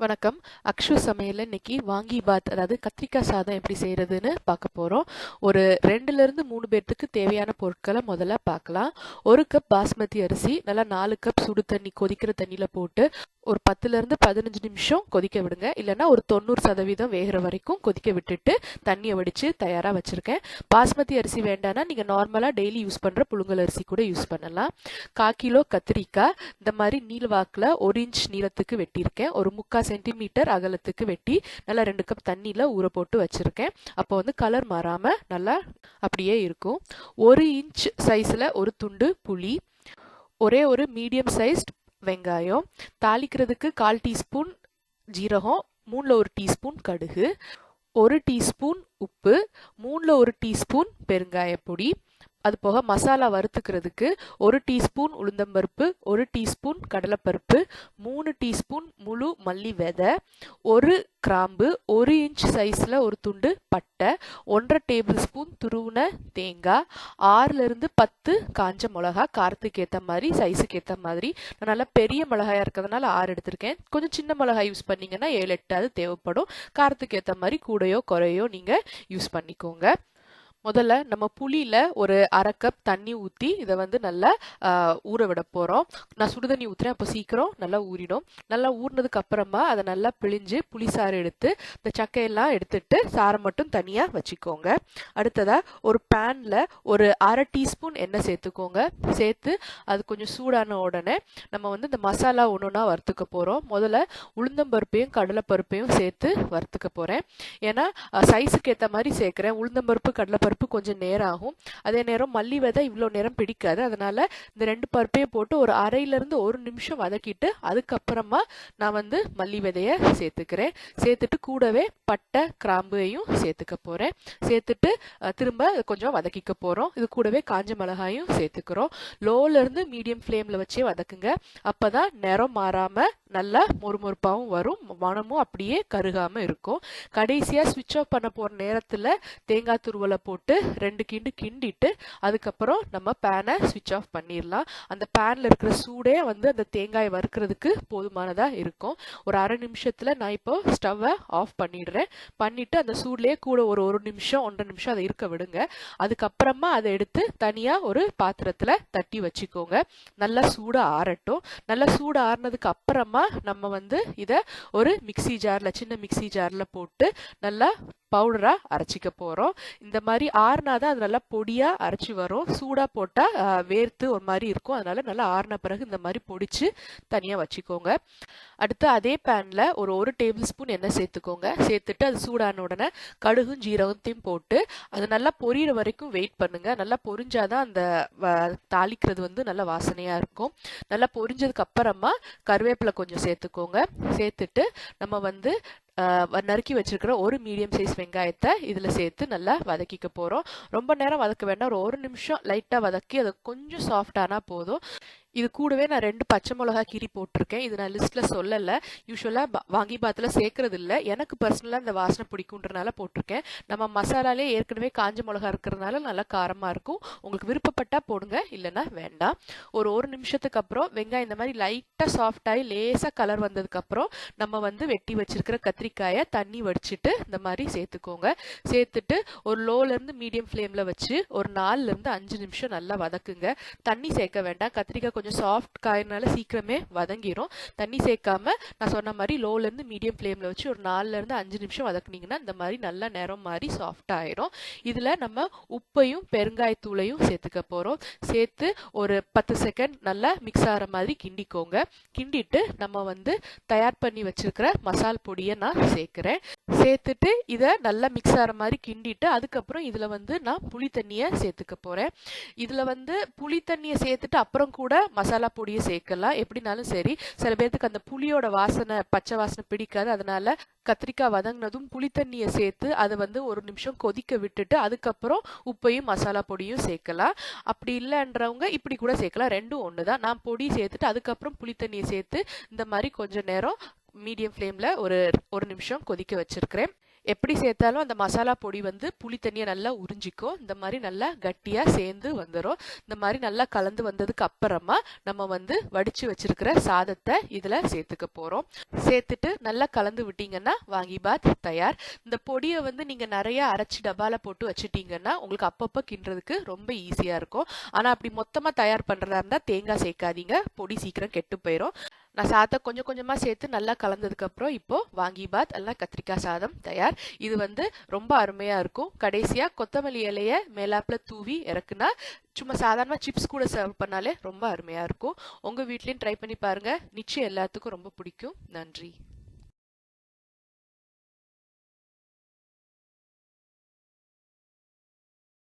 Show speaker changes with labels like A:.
A: வணக்கம். அக்ஷு சமையலில் இன்னைக்கு வாங்கி பாத் அதாவது கத்திரிக்காய் சாதம் எப்படி செய்யறதுன்னு பார்க்க போறோம். ஒரு ரெண்டுல இருந்து மூணு பேர்த்துக்கு தேவையான பொருட்களை முதல்ல பார்க்கலாம். ஒரு கப் பாஸ்மதி அரிசி நல்லா நாலு கப் சுடு தண்ணி கொதிக்கிற தண்ணியில போட்டு ஒரு பத்துலேருந்து பதினஞ்சு நிமிஷம் கொதிக்க விடுங்க. இல்லைன்னா ஒரு தொண்ணூறு சதவீதம் வேகிற வரைக்கும் கொதிக்க விட்டுட்டு தண்ணியை வடித்து தயாராக வச்சுருக்கேன். பாஸ்மதி அரிசி வேண்டாம்னா நீங்கள் நார்மலாக டெய்லி யூஸ் பண்ணுற புழுங்கல் அரிசி கூட யூஸ் பண்ணலாம். கால் கிலோ கத்திரிக்காய் இந்த மாதிரி நீள்வாக்கில் ஒரு இன்ச் நீளத்துக்கு வெட்டியிருக்கேன். ஒரு முக்கால் சென்டிமீட்டர் அகலத்துக்கு வெட்டி நல்லா ரெண்டு கப் தண்ணியில் ஊற போட்டு வச்சுருக்கேன். அப்போ வந்து கலர் மாறாமல் நல்லா அப்படியே இருக்கும். ஒரு இன்ச் சைஸில் ஒரு துண்டு புளி ஒரே ஒரு மீடியம் சைஸ்ட் வெங்காயம் தாளிக்கிறதுக்கு கால் டீஸ்பூன் ஜீரகம் மூணில் ஒரு டீஸ்பூன் கடுகு ஒரு டீஸ்பூன் உப்பு மூணில் ஒரு டீஸ்பூன் பெருங்காயப்பொடி அது போக மசாலா வறுத்துக்கிறதுக்கு ஒரு டீஸ்பூன் உளுந்தம்பருப்பு ஒரு டீஸ்பூன் கடலைப்பருப்பு மூணு டீஸ்பூன் முழு மல்லி விதை ஒரு கிராம்பு ஒரு இன்ச் சைஸில் ஒரு துண்டு பட்டை ஒன்றரை டேபிள் ஸ்பூன் துருவின தேங்காய் ஆறுலேருந்து பத்து காஞ்ச மிளகா காரத்துக்கு ஏற்ற மாதிரி சைஸுக்கு ஏற்ற மாதிரி. நான் நல்லா பெரிய மிளகாயாக இருக்கிறதுனால ஆறு எடுத்திருக்கேன். கொஞ்சம் சின்ன மிளகாய் யூஸ் பண்ணிங்கன்னா ஏழு எட்டாவது தேவைப்படும். காரத்துக்கு ஏற்ற மாதிரி கூடையோ குறையோ நீங்கள் யூஸ் பண்ணிக்கோங்க. முதல்ல நம்ம புளியில் ஒரு அரை கப் தண்ணி ஊற்றி இதை வந்து நல்லா ஊற விட போகிறோம் நான் சுடு தண்ணி ஊற்றுறேன் அப்போ சீக்கிரம் நல்லா ஊறிடும். நல்லா ஊறினதுக்கு அப்புறமா அதை நல்லா பிழிஞ்சு புளி சாறு எடுத்து இந்த சக்கையெல்லாம் எடுத்துட்டு சாரை மட்டும் தனியாக வச்சுக்கோங்க. அடுத்ததாக ஒரு பேனில் ஒரு அரை டீஸ்பூன் எண்ணெய் சேர்த்துக்கோங்க. சேர்த்து அது கொஞ்சம் சூடான உடனே நம்ம வந்து இந்த மசாலா ஒன்று ஒன்றா வறுத்துக்க போகிறோம் முதல்ல உளுந்தம்பருப்பையும் கடலைப்பருப்பையும் சேர்த்து வறுத்துக்க போகிறேன் ஏன்னா சைஸுக்கு ஏற்ற மாதிரி சேர்க்குறேன். உளுந்தம்பருப்பு கடலைப்பருப்பு பருப்பு கொஞ்சம் நேரம் ஆகும் அதே நேரம் மல்லி விதை இவ்வளோ நேரம் பிடிக்காது. அதனால இந்த ரெண்டு பருப்பையும் போட்டு ஒரு அரையிலேருந்து ஒரு நிமிஷம் வதக்கிட்டு அதுக்கப்புறமா நான் வந்து மல்லி விதையை சேர்த்துக்கிறேன். சேர்த்துட்டு கூடவே பட்டை கிராம்பையும் சேர்த்துக்க போகிறேன் சேர்த்துட்டு திரும்ப கொஞ்சம் வதக்கிக்க போகிறோம் இது கூடவே காஞ்ச மிளகாயும் சேர்த்துக்கிறோம். லோலேருந்து மீடியம் ஃப்ளேமில் வச்சே வதக்குங்க. அப்போ தான் நிறம் மாறாமல் நல்லா மொறுமொறுப்பாகவும் வரும். மனமும் அப்படியே கருகாமல் இருக்கும். கடைசியாக ஸ்விட்ச் ஆஃப் பண்ண போகிற நேரத்தில் தேங்காய் துருவலை போட்டு ரெண்டு கிண்டு கிண்டிட்டு அதுக்கப்புறம் நம்ம பேனை ஸ்விட்ச் ஆஃப் பண்ணிடலாம் அந்த பேனில் இருக்கிற சூடே வந்து அந்த தேங்காயை வறுக்கிறதுக்கு போதுமானதாக இருக்கும். ஒரு அரை நிமிஷத்தில் நான் இப்போ ஸ்டவ்வை ஆஃப் பண்ணிடுறேன். பண்ணிவிட்டு அந்த சூட்லேயே கூட ஒரு ஒரு நிமிஷம் ஒன்றரை நிமிஷம் அதை இருக்க விடுங்க. அதுக்கப்புறமா அதை எடுத்து தனியாக ஒரு பாத்திரத்தில் தட்டி வச்சுக்கோங்க. நல்லா சூடு ஆறட்டும். நல்லா சூடு ஆறுனதுக்கு அப்புறமா நம்ம வந்து இதை ஒரு மிக்சி ஜாரில் சின்ன மிக்சி ஜாரில் போட்டு நல்லா பவுடராக அரைச்சிக்க போகிறோம் இந்த மாதிரி ஆறுனா தான் அது நல்லா பொடியாக அரைச்சி வரும். சூடாக போட்டால் வேர்த்து ஒரு மாதிரி இருக்கும். அதனால் நல்லா ஆறுன பிறகு இந்த மாதிரி பொடிச்சு தனியாக வச்சுக்கோங்க. அடுத்து அதே பேனில் ஒரு ஒரு டேபிள் ஸ்பூன் எண்ணெய் சேர்த்துக்கோங்க. சேர்த்துட்டு அது சூடான உடனே கடுகும் ஜீரகத்தையும் போட்டு அது நல்லா பொரியிற வரைக்கும் வெயிட் பண்ணுங்கள் நல்லா பொரிஞ்சாதான் அந்த தாளிக்கிறது வந்து நல்லா வாசனையாக இருக்கும். நல்லா பொரிஞ்சதுக்கு அப்புறமா கருவேப்பிலை கொஞ்சம் சேர்த்துக்கோங்க. சேர்த்துட்டு நம்ம வந்து நறுக்கி வச்சிருக்கிற ஒரு மீடியம் சைஸ் வெங்காயத்தை இதில் சேர்த்து நல்லா வதக்கிக்க போகிறோம் ரொம்ப நேரம் வதக்க வேண்டாம். ஒரு ஒரு நிமிஷம் லைட்டாக வதக்கி அதை கொஞ்சம் சாஃப்டானா போதும். இது கூடவே நான் ரெண்டு பச்சை மிளகா கீரி போட்டிருக்கேன். இது நான் லிஸ்ட்டில் சொல்லலை. யூஸ்வலா வாங்கி பாத்தில் சேர்க்கறது இல்லை எனக்கு பர்சனலாக இந்த வாசனை பிடிக்குன்றனால போட்டிருக்கேன். நம்ம மசாலாலே ஏற்கனவே காஞ்ச மிளகா இருக்கிறதுனால நல்லா காரமாக இருக்கும். உங்களுக்கு விருப்பப்பட்டால் போடுங்க இல்லைன்னா வேண்டாம். ஒரு ஒரு நிமிஷத்துக்கு அப்புறம் வெங்காயம் இந்த மாதிரி லைட்டாக சாஃப்டாகி லேசாக கலர் வந்ததுக்கப்புறம் நம்ம வந்து வெட்டி வச்சிருக்கிற கத்திரிக்காயை தண்ணி வடிச்சிட்டு இந்த மாதிரி சேர்த்துக்கோங்க. சேர்த்துட்டு ஒரு லோலேருந்து மீடியம் ஃப்ளேமில் வச்சு ஒரு நாலுலேருந்து அஞ்சு நிமிஷம் நல்லா வதக்குங்க. தண்ணி சேர்க்க வேண்டாம். கத்திரிக்காய் கொஞ்சம் சாஃப்ட் காயினால சீக்கிரமே வதங்கிடும் தண்ணி சேர்க்காம நான் சொன்ன மாதிரி லோலேருந்து மீடியம் ஃப்ளேமில் வச்சு ஒரு நாலுலேருந்து அஞ்சு நிமிஷம் வதக்குனீங்கன்னா இந்த மாதிரி நல்லா நேரம் மாதிரி சாஃப்ட் ஆயிரும். இதில் நம்ம உப்பையும் பெருங்காயத்தூளையும் சேர்த்துக்க போகிறோம் சேர்த்து ஒரு பத்து செகண்ட் நல்லா மிக்ஸ் ஆகிற மாதிரி கிண்டிக்கோங்க. கிண்டிட்டு நம்ம வந்து தயார் பண்ணி வச்சிருக்கிற மசால் பொடியை நான் சேர்க்குறேன். சேர்த்துட்டு இதை நல்லா மிக்ஸ் ஆகிற மாதிரி கிண்டிட்டு அதுக்கப்புறம் இதில் வந்து நான் புளி தண்ணியை சேர்த்துக்க போகிறேன் இதில் வந்து புளி தண்ணியை சேர்த்துட்டு அப்புறம் கூட மசாலா பொடியை சேர்க்கலாம். எப்படினாலும் சரி சில பேர்த்துக்கு அந்த புளியோட வாசனை பச்சை வாசனை பிடிக்காது. அதனால கத்திரிக்காய் வதங்கினதும் புளி தண்ணியை சேர்த்து அதை வந்து ஒரு நிமிஷம் கொதிக்க விட்டுட்டு அதுக்கப்புறம் உப்பையும் மசாலா பொடியும் சேர்க்கலாம். அப்படி இல்லைன்றவங்க இப்படி கூட சேர்க்கலாம். ரெண்டும் ஒன்று தான் நான் பொடி சேர்த்துட்டு அதுக்கப்புறம் புளி தண்ணியை சேர்த்து இந்த மாதிரி கொஞ்சம் நேரம் மீடியம் ஃப்ளேமில் ஒரு ஒரு நிமிஷம் கொதிக்க வச்சுருக்கிறேன். எப்படி சேர்த்தாலும் அந்த மசாலா பொடி வந்து புளி தண்ணியை நல்லா உறிஞ்சிக்கும். இந்த மாதிரி நல்லா கட்டியாக சேர்ந்து வந்துடும் இந்த மாதிரி நல்லா கலந்து வந்ததுக்கு அப்புறமா நம்ம வந்து வடித்து வச்சிருக்கிற சாதத்தை இதில் சேர்த்துக்க போகிறோம் சேர்த்துட்டு நல்லா கலந்து விட்டீங்கன்னா வாங்கி பாத் தயார். இந்த பொடியை வந்து நீங்கள் நிறையா அரைச்சி டப்பாவில் போட்டு வச்சுட்டீங்கன்னா உங்களுக்கு அப்பப்போ கிண்டுறதுக்கு ரொம்ப ஈஸியாக இருக்கும். ஆனால் அப்படி மொத்தமாக தயார் பண்ணுறதா இருந்தால் தேங்காய் சேர்க்காதீங்க. பொடி சீக்கிரம் கெட்டு போயிடும் நான் சாதத்தை கொஞ்சம் கொஞ்சமாக சேர்த்து நல்லா கலந்ததுக்கப்புறம் இப்போது வாங்கி பாத் எல்லாம் கத்திரிக்காய் சாதம் தயார். இது வந்து ரொம்ப அருமையாக இருக்கும். கடைசியாக கொத்தமல்லி இலையை மேலாப்பில் தூவி இறக்குனா சும்மா சாதாரணமாக சிப்ஸ் கூட சர்வ் பண்ணாலே ரொம்ப அருமையாக இருக்கும். உங்கள் வீட்லேயும் ட்ரை பண்ணி பாருங்கள் நிச்சயம் எல்லாத்துக்கும் ரொம்ப பிடிக்கும். நன்றி.